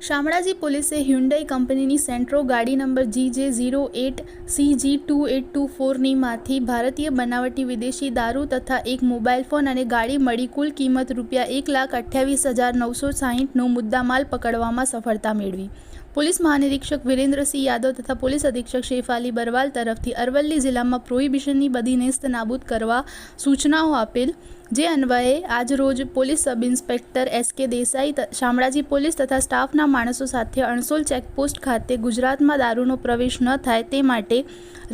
શામળાજી પોલીસે હ્યુન્ડાઈ કંપનીની સેન્ટ્રો ગાડી number G J zero eight C G two eight two ફોરની માંથી ભારતીય બનાવટી વિદેશી દારૂ તથા એક મોબાઈલ ફોન અને ગાડી મળી કુલ કિંમત રૂપિયા એક લાખ અઠ્યાવીસ હજાર નવસો સાહીઠનો મુદ્દામાલ પકડવામાં સફળતા મેળવી. પોલીસ મહાનિરીક્ષક વિરેન્દ્રસિંહ યાદવ તથા પોલીસ અધિક્ષક શેફાલી બરવાલ તરફથી અરવલ્લી જિલ્લામાં પ્રોહિબિશનની બધી નેસ્ત નાબૂદ કરવા સૂચનાઓ આપેલ, જે અન્વયે આજરોજ પોલીસ સબ ઇન્સ્પેક્ટર એસ કે દેસાઈ શામળાજી પોલીસ તથા સ્ટાફના માણસો સાથે અણસોલ ચેકપોસ્ટ ખાતે ગુજરાતમાં દારૂનો પ્રવેશ ન થાય તે માટે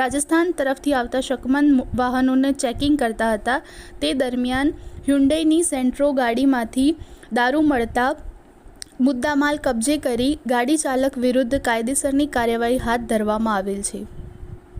રાજસ્થાન તરફથી આવતા શકમન વાહનોને ચેકિંગ કરતા હતા. તે દરમિયાન હ્યુન્ડઈની સેન્ટ્રો ગાડીમાંથી દારૂ મળતા મુદ્દામાલ કબજે કરી ગાડી ચાલક વિરુદ્ધ કાયદેસરની કાર્યવાહી હાથ ધરવામાં આવેલ છે.